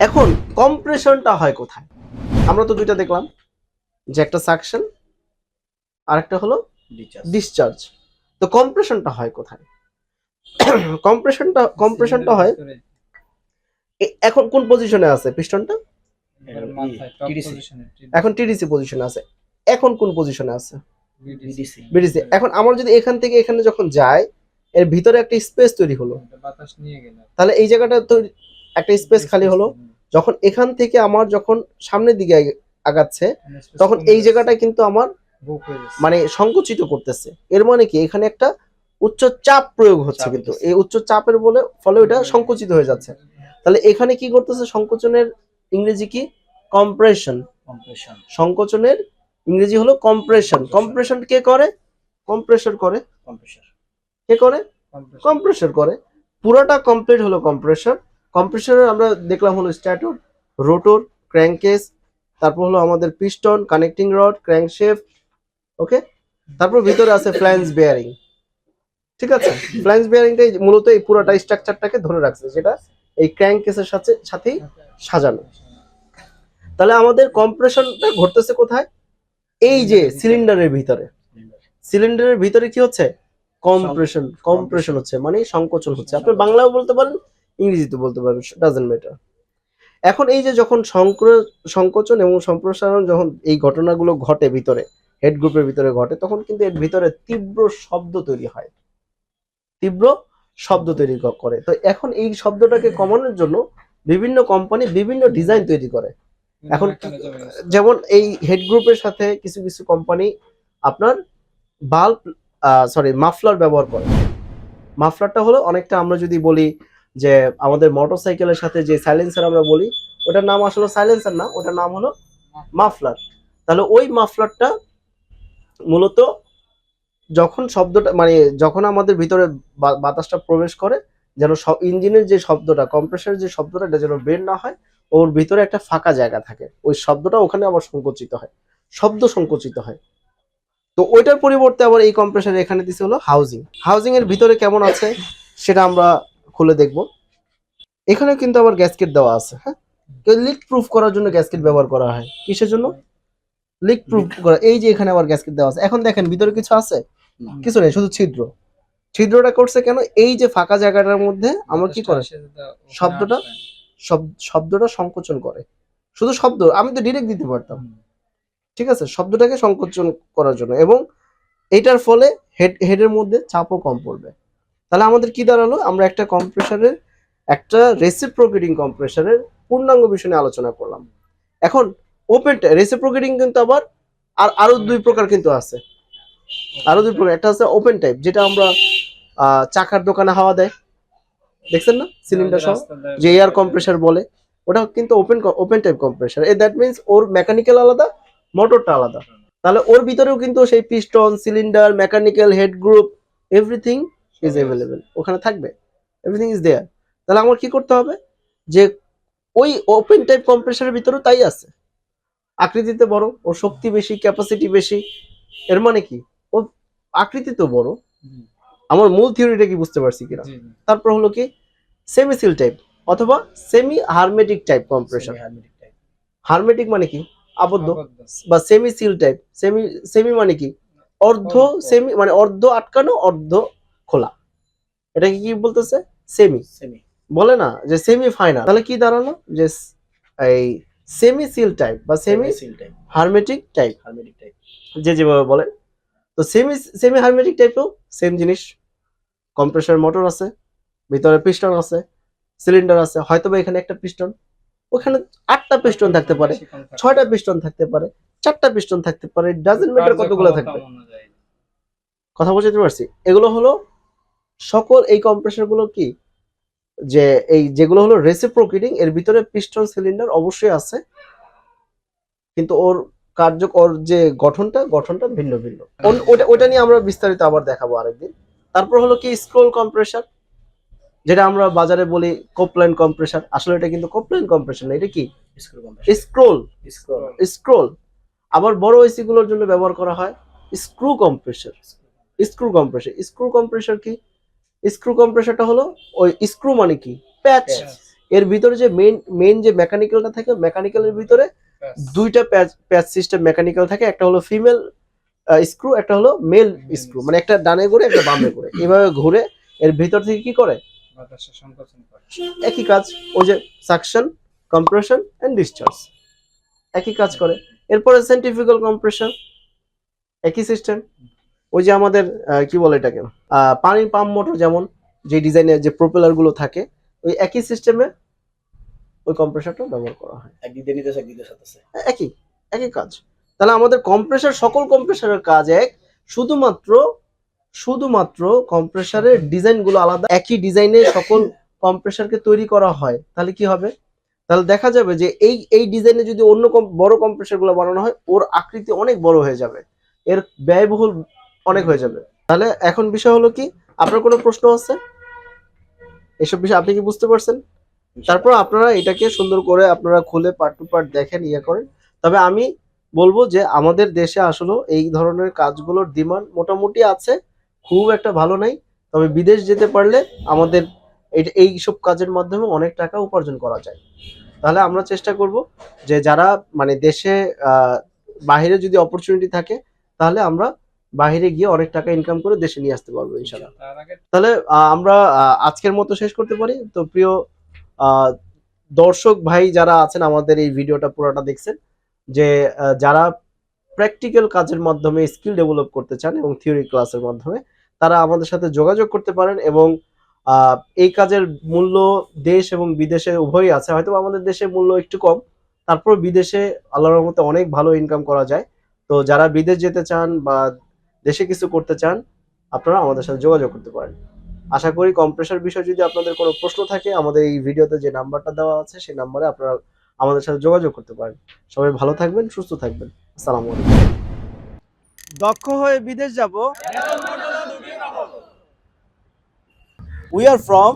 এখন কম্প্রেশনটা হয় কোথায়? আমরা তো দুইটা দেখলাম যে একটা সাকশন আর একটা হলো ডিসচার্জ তো কম্প্রেশনটা হয় কোথায়? কম্প্রেশনটা কম্প্রেশনটা হয় এ- এখন কোন পজিশনে আছে পিস্টনটা? এখন টিডিসি পজিশনে আছে। এখন কোন পজিশনে আছে? বিডিসি এখন আমার যদি এখান থেকে এখানে যখন যায় এর ভিতরে একটা স্পেস তৈরি হলো। বাতাস নিয়ে গেল। তাহলে এই জায়গাটা তো একটা স্পেস খালি হলো। যখন এখান থেকে আমার যখন সামনের দিকে আগ- আগাচ্ছে তখন এই জায়গাটা কিন্তু আমার হয়ে মানে সংকুচিত করতেছে। এর মানে কি? এখানে একটা উচ্চ চাপ প্রয়োগ হচ্ছে কিন্তু। এই উচ্চ চাপের বলে ফলে ওটা সংকুচিত হয়ে যাচ্ছে। তাহলে এখানে কি করতেছে? সংকোচনের ইংরেজি কি? কম্প্রেশন। কম্প্রেশন সংকোচনের ইংরেজি হলো কম্প্রেশন। কম্প্রেশন কে করে? কম্প্রেশর করে। কম্প্রেশন কে করে? কম্প্রেসর করে। পুরোটা কমপ্লিট হলো কম্প্রেসর কম্প্রেসরে আমরা দেখলাম হলো স্ট্যাটর রোটর ক্র্যাঙ্কেস তারপর হলো আমাদের piston connecting rod crankshaft okay তারপর ভিতরে আছে ফ্ল্যান্স বেয়ারিং ঠিক আছে? ফ্ল্যান্স বেয়ারিংটাই মূলত এই পুরোটা স্ট্রাকচারটাকে ধরে রাখছে যেটা এই ক্র্যাঙ্কেসের সাথে সাথেই সাজানো। তাহলে আমাদের কম্প্রেশনটা ঘটতেছে কোথায়? এই যে সিলিন্ডারের ভিতরে। সিলিন্ডারের ভিতরে কি হচ্ছে? কম্প্রেশন কম্প্রেশন হচ্ছে মানে সংকোচন হচ্ছে। আপনি বাংলাও বলতে পারেন ইংরেজিতে বলতে পারেন ডাজেন্ট ম্যাটার এখন এই যে যখন সংকোচন এবং সম্প্রসারণ যখন এই ঘটনাগুলো ঘটে ভিতরে হেড গ্রুপের ভিতরে ঘটে তখন কিন্তু এর ভিতরে তীব্র শব্দ তৈরি হয়। তীব্র শব্দ তৈরি করে। তো এখন এই শব্দটাকে কমানোর জন্য বিভিন্ন কোম্পানি বিভিন্ন ডিজাইন তৈরি করে। এখন যেমন এই হেড গ্রুপের সাথে কিছু কিছু কোম্পানি আপনার বাল্ব সরি মাফলার ব্যবহার করে। মাফলারটা হলো অনেকটা আমরা যদি বলি যে আমাদের মোটরসাইকেলের সাথে যে সাইলেন্সার আমরা বলি, ওটার নাম আসলে সাইলেন্সার না, ওটার নাম হলো মাফলার তাহলে ওই মাফলারটা মূলত যখন শব্দটা মানে যখন আমাদের ভিতরে বাতাসটা প্রবেশ করে, যেন ইঞ্জিনের যে শব্দটা কম্প্রেসারের যে শব্দটা, এটা যেন বের না হয়, ওর ভিতরে একটা ফাঁকা জায়গা থাকে। ওই শব্দটা ওখানে আবার সংকুচিত হয়, শব্দ সংকুচিত হয়। তো ওইটার পরিবর্তে আবার এই কম্প্রেসার এখানে দিছে হলো হাউজিং হাউজিং এর ভিতরে কেমন আছে, সেটা আমরা খুলে দেখব। এখানে কিন্তু আবার গ্যাসকেট দেওয়া আছে হ্যাঁ? লিক প্রুফ করার জন্য গ্যাসকেট ব্যবহার করা হয়। কিসের জন্য? লিক প্রুফ করা এই যে এখানে আবার গ্যাসকেট দেওয়া আছে। এখন দেখেন ভিতরে কিছু আছে। কিছু নেই শুধু ছিদ্র। ছিদ্রটা করছে কেন? এই যে ফাঁকা জায়গাটার মধ্যে আমরা কি করে? শব্দটা? শব- শব্দটা সংকোচন করে। শুধু শব্দ আমি তো ডিরেক্ট দিতে পারতাম। ঠিক আছে? শব্দটাকে সংকোচন করার জন্য। এবং এটার ফলে হেড হেডের মধ্যে চাপও কম পড়বে। তাহলে আমাদের কি দাঁড়াল? আমরা একটা কম্প্রেসারের একটা রেসিপ্রোকেটিং কম্প্রেসারের পূর্ণাঙ্গ বিষয় নিয়ে আলোচনা করলাম। এখন ওপেন রেসিপ্রোকেটিং কিন্তু আবার, আর আরও দুই প্রকার কিন্তু আছে। আরও দুই প্রকার, একটা আছে ওপেন টাইপ যেটা আমরা চাকার দোকানে হাওয়া দেয়। দেখছেন না? সিলিন্ডার সহ, যে এয়ার কম্প্রেসার বলে। ওটা কিন্তু ওপেন ওপেন টাইপ কম্প্রেসার এ দ্যাট মিন্স ওর মেকানিক্যাল আলাদা মোটরটা আলাদা। তাহলে ওর ভিতরেও কিন্তু সেই piston cylinder mechanical head group everything is available ওখানে থাকবে। এভরিথিং ইজ দেয়ার তাহলে আমার কি করতে হবে? যে ওই ওপেন টাইপ কম্প্রেসারের ভিতরেও তাই আছে। আকৃতিতে বড় ওর শক্তি বেশি ক্যাপাসিটি বেশি। এর মানে কি? ও আকৃতিতে বড়। আমার মূল থিওরিটা কি বুঝতে পারছি কিনা? তারপর হলো কি? সেমি সিল টাইপ অথবা semi hermetic type compression hermetic মানে কি? আবদ্ধ। বা semi seal type semi semi মানে কি? অর্ধ। সেমি মানে অর্ধ আটকানো অর্ধ খোলা। এটাকে কি বলতেছে? সেমি। সেমি। বলে না যে সেমি ফাইনাল তাহলে কি দাঁড়াল? যে এই সেমি সিল টাইপ বা semi seal type hermetic type hermetic type যে যেভাবে বলে। তো সেমি সেমি হারমেটিক টাইপেও সেম জিনিস। কম্প্রেসার মোটর আছে ভিতরে পিস্টন আছে সিলিন্ডার আছে হয়তো বা এখানে একটা পিস্টন ওখানে আটটা পিস্টন থাকতে পারে ছয়টা পিস্টন থাকতে পারে চারটা পিস্টন থাকতে পারে ডাজেন্ট ম্যাটার কতগুলো থাকবে। কথা বুঝতে পারছি? এগুলো হলো সকল এই কম্প্রেসারগুলো কি? যে এই যেগুলো হলো রেসিপ্রোকেটিং এর ভিতরে পিস্টন সিলিন্ডার অবশ্যই আছে। কিন্তু ওর কার্য ওর যে গঠনটা গঠনটা ভিন্ন ভিন্ন। ওটা ওটা নিয়ে আমরা বিস্তারিত আবার দেখাবো আরেকদিন। তারপর হলো কি স্ক্রোল কম্প্রেসার যেটা আমরা বাজারে বলি কোপলাইন কম্প্রেসার আসলে এটা কিন্তু কোপলাইন কম্প্রেসার না এটা কি? স্ক্রোল স্ক্রোল আবার বড় এসি গুলোর জন্য ব্যবহার করা হয় screw compressor screw compressor screw compressor কি? স্ক্রু কম্প্রেসারটা হলো ওই স্ক্রু মানে কি? প্যাচ এর ভিতরে যে মেইন মেইন যে মেকানিক্যালটা থাকে মেকানিক্যালের ভিতরে দুইটা প্যাচ প্যাচ সিস্টেম মেকানিক্যাল থাকে একটা হলো ফিমেল স্ক্রু একটা হলো মেল স্ক্রু মানে একটা ডানে ঘুরে একটা বামে ঘুরে। এভাবে ঘুরে এর ভিতর থেকে কি করে? একই কাজ ওই যে সাকশন কম্প্রেশন এন্ড ডিসচার্জ একই কাজ করে। এরপরে সেন্ট্রিফিক্যাল কম্প্রেশন একই সিস্টেম ওই যে আমাদের কি বলে এটাকে? পানির পাম্প মোটর যেমন যে ডিজাইনের যে প্রপেলারগুলো থাকে ওই একই সিস্টেমে ওই কম্প্রেসারটা ব্যবহার করা হয়। একদিকে নিতে একদিকে সাথে একই একই কাজ। তাহলে আমাদের কম্প্রেসার সকল কম্প্রেসারের কাজ এক শুধুমাত্র শুধুমাত্র কম্প্রেসারের ডিজাইনগুলো আলাদা। একই ডিজাইনে সকল কম্প্রেসারকে তৈরি করা হয় তাহলে কি হবে? তাহলে দেখা যাবে যে এই এই ডিজাইনে যদি অন্য কম- বড় কম্প্রেসারগুলো বানানো হয় ওর আকৃতি অনেক বড় হয়ে যাবে। এর ব্যয়বহুল অনেক হয়ে যাবে। তাহলে এখন বিষয় হলো কি আপনার কোনো প্রশ্ন আছে? এসব বিষয় আপনি কি বুঝতে পারছেন? তারপর আপনারা এটাকে সুন্দর করে আপনারা খুলে পার্ট টু পার্ট দেখেন ইয়ে করেন। তবে আমি বলব যে আমাদের দেশে আসলে এই ধরনের কাজগুলোর ডিমান্ড মোটামুটি আছে খুব একটা ভালো নাই। তবে বিদেশ যেতে পারলে আমাদের এই- সব কাজের মাধ্যমে অনেক টাকা উপার্জন করা যায়। তাহলে আমরা চেষ্টা করব যে যারা মানে দেশে আহ, বাইরে যদি অপরচুনিটি থাকে তাহলে আমরা বাইরে গিয়ে অনেক টাকা ইনকাম করে দেশে নিয়ে আসতে পারব ইনশাল্লাহ তাহলে আমরা আজকের মতো শেষ করতে পারি। তো প্রিয় আহ, দর্শক ভাই যারা আছেন আমাদের এই ভিডিওটা পুরোটা দেখছেন যে যারা প্র্যাকটিক্যাল কাজের মাধ্যমে স্কিল ডেভেলপ করতে চান এবং থিওরি ক্লাসের মাধ্যমে তারা আমাদের সাথে যোগাযোগ করতে পারেন এবং আহ, এই কাজের মূল্য দেশ এবং বিদেশে উভয়ই আছে। হয়তো আমাদের দেশে মূল্য একটু কম তারপর বিদেশে আল্লাহর রহমতে অনেক ভালো ইনকাম করা যায়। তো যারা বিদেশ যেতে চান বা দেশে কিছু করতে চান আপনারা আমাদের সাথে যোগাযোগ করতে পারেন। আশা করি কম্প্রেসার বিষয়ে যদি আপনাদের কোনো প্রশ্ন থাকে আমাদের এই ভিডিওতে যে নাম্বারটা দেওয়া আছে সেই নাম্বারে আপনারা আমাদের সাথে যোগাযোগ করতে পারেন। সবাই ভালো থাকবেন সুস্থ থাকবেন। আসসালামু আলাইকুম। দক্ষ হয়ে বিদেশ যাব। We are from